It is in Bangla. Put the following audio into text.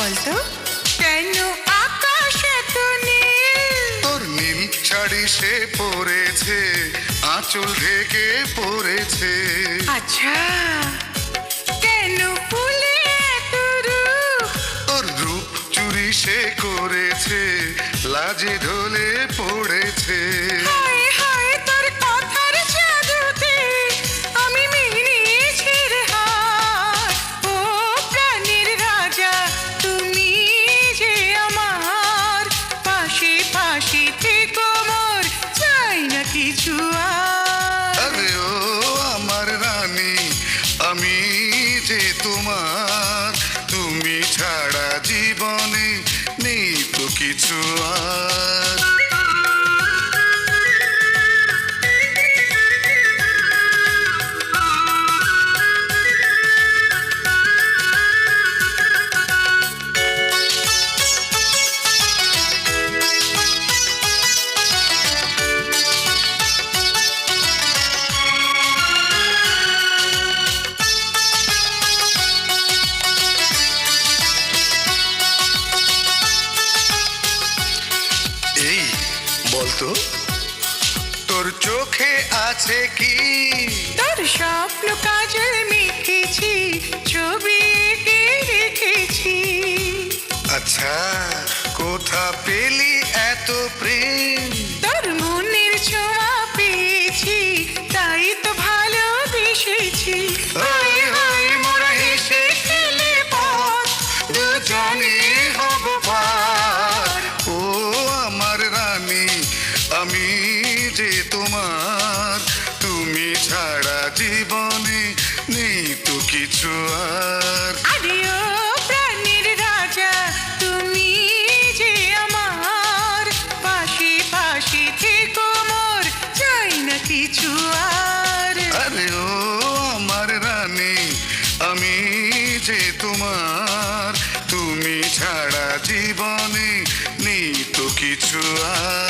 বলতো? কেন আকাশ এত নীল? তোর নীল ছাড়ি সে পরেছে আঁচল ঢেকে পড়েছে। আচ্ছা কেন ফুলে এত রূপ? তোর রূপ চুরি সে করেছে লাজে ঢলে আরে ও আমার রানী আমি যে তোমার তুমি ছাড়া জীবনে নেই তো কিছু আর। বলতো? তোর চোখে আছে কি? তোর স্বপ্ন কাজল মেখেছি ছবি দেখেছি রেখেছি। আচ্ছা। আমি যে তোমার তুমি ছাড়া জীবনে নেই তো কিছু আর। আরে। যে তোমার তুমি ছাড়া জীবনে নেই তো কিছু আর।